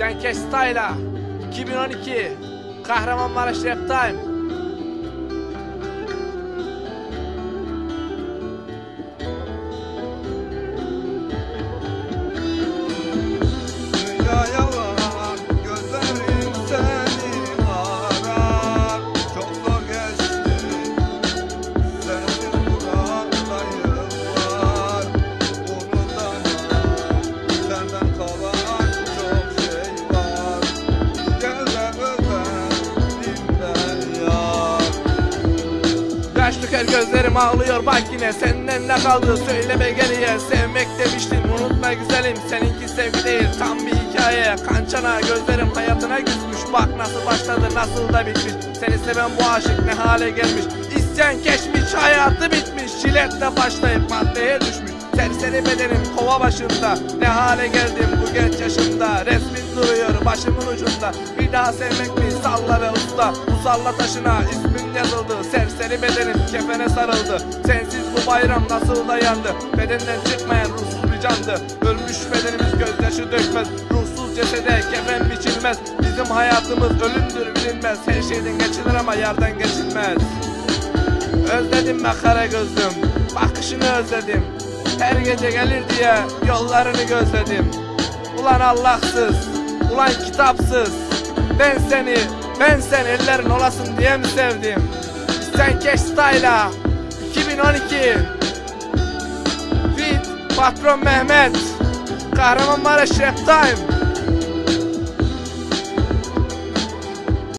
Senkeş Style'a 2012 Kahramanmaraş Rap Time Döker gözlerim ağlıyor bak yine Senden ne kaldı? Söyleme geriye Sevmek demiştin unutma güzelim Seninki sevgi değil tam bir hikaye Kançana gözlerim hayatına küsmüş. Bak nasıl başladı nasıl da bitmiş. Seni seven bu aşık ne hale gelmiş? İsyan geçmiş hayatı bitmiş. Jiletle başlayıp Serseri bedenim kova başında Ne hale geldim bu genç yaşımda? Resmin duruyor başımın ucunda. Bir daha sevmek mi salla ve usta Musalla taşına ismin yazıldı. Serseri bedenim kefene sarıldı. Sensiz bu bayram nasıl da yandı Bedenden çıkmayan ruhsuz bir candı. Ölmüş bedenimiz gözyaşı dökmez. Ruhsuz cesede kefen biçilmez. Bizim hayatımız ölümdür bilinmez. Her şeyden geçilir ama yerden geçilmez. Özledim be kara gözlüm Bakışını özledim Her gece gelir diye yollarını gözledim. Ulan Allahsız Ulan kitapsız. Ben seni Ben sen ellerin olasın diye mi sevdim? Sen Cash Style'a 2012 Fit Patron Mehmet Kahramanmaraş Rap Time